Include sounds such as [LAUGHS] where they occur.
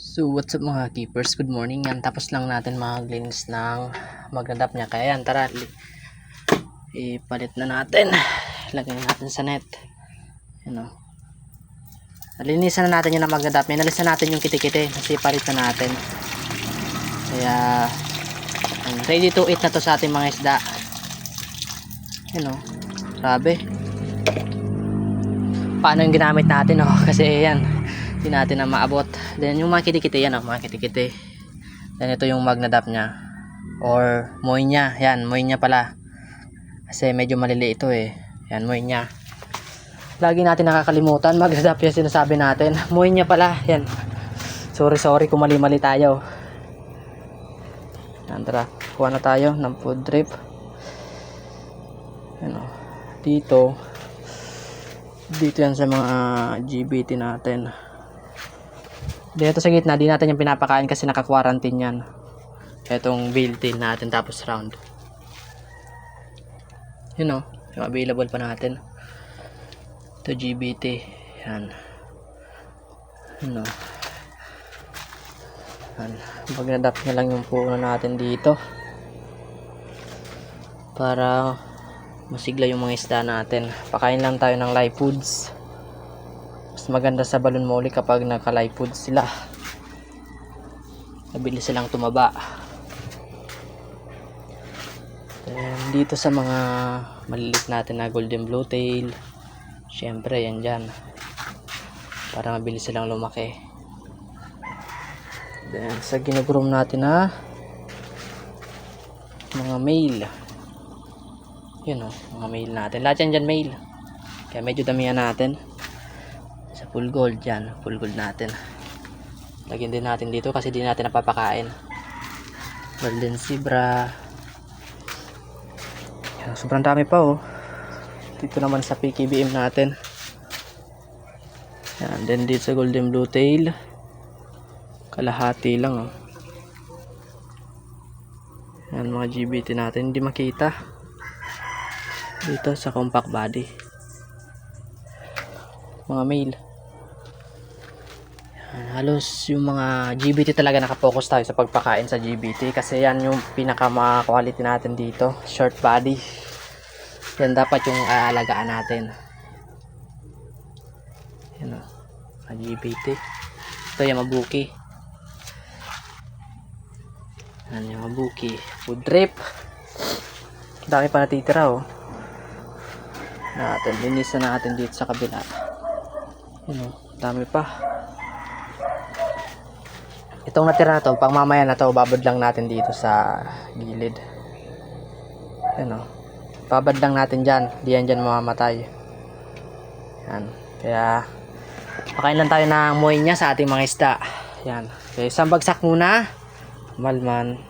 So what's up mga keepers, good morning. Yan Tapos lang natin maglinis ng magandap niya. Kaya yan tara li- Ipalit na natin. Lagay na natin sa net. Yan o Nalinisan na natin yung magandap Minalisan natin yung kitikiti. Kasi palit na natin. Kaya Ready to eat na to sa ating mga isda. Yan o Grabe. Paano yung ginamit natin oh? [LAUGHS] Kasi yan hindi natin na maabot. Then yung mga kitikiti yan, oh, mga kitikiti. Then ito yung magnadap niya. Or moy niya. Yan, moy niya pala. Kasi medyo maliliit ito eh. Yan, moy niya. Lagi natin nakakalimutan. Magnadap yung sinasabi natin. [LAUGHS] Moy niya pala. Yan. Sorry, sorry kung mali-mali tayo. Yan, tara. Kuha na tayo ng food drip. Yan oh. Dito. Dito yan sa mga GBT natin. Dito sa gitna, di natin yung pinapakain kasi naka-quarantine yan. Itong built-in natin tapos round. Yun o, yung available pa natin. Ito GBT. Yan. Yun o. Yan. Pag nadap na lang yung puno natin dito. Para masigla yung mga isda natin. Pakain lang tayo ng live foods mas maganda sa balon muli kapag naka-live food sila. Mabilis silang tumaba. Then, dito sa mga maliliit natin na golden blue tail syempre yan dyan. Para mabilis silang lumaki. Then sa ginugroom natin na mga male. Yun o mga male natin. Lahat yan dyan male. Kaya medyo damihan natin sa full gold yan. Full gold natin. Lagyan din natin dito kasi di natin napapakain. Golden zebra. Yan, sobrang dami pa oh. Dito naman sa PKBM natin. Yan then dito sa golden blue tail. Kalahati lang oh. Yan mga GBT natin. Hindi makita. Dito sa compact body. Mga male halos yung mga GBT talaga nakapokus tayo sa pagpakain sa GBT kasi yan yung pinaka mga quality natin dito short body. Yan dapat yung aalagaan natin. Yan o mga GBT ito yung mabuki yan yung mabuki food drip dami pa natitira oh. Natin linisan natin dito sa kabila. Yun o, dami pa. Itong natira na to, pang mamaya na to, babad lang natin dito sa gilid. Yun o. Babad lang natin dyan. Di yan dyan mamamatay. Yan. Kaya, pakain lang tayo ng moy niya sa ating mga isda. Yan. Okay, isang bagsak muna. Malman.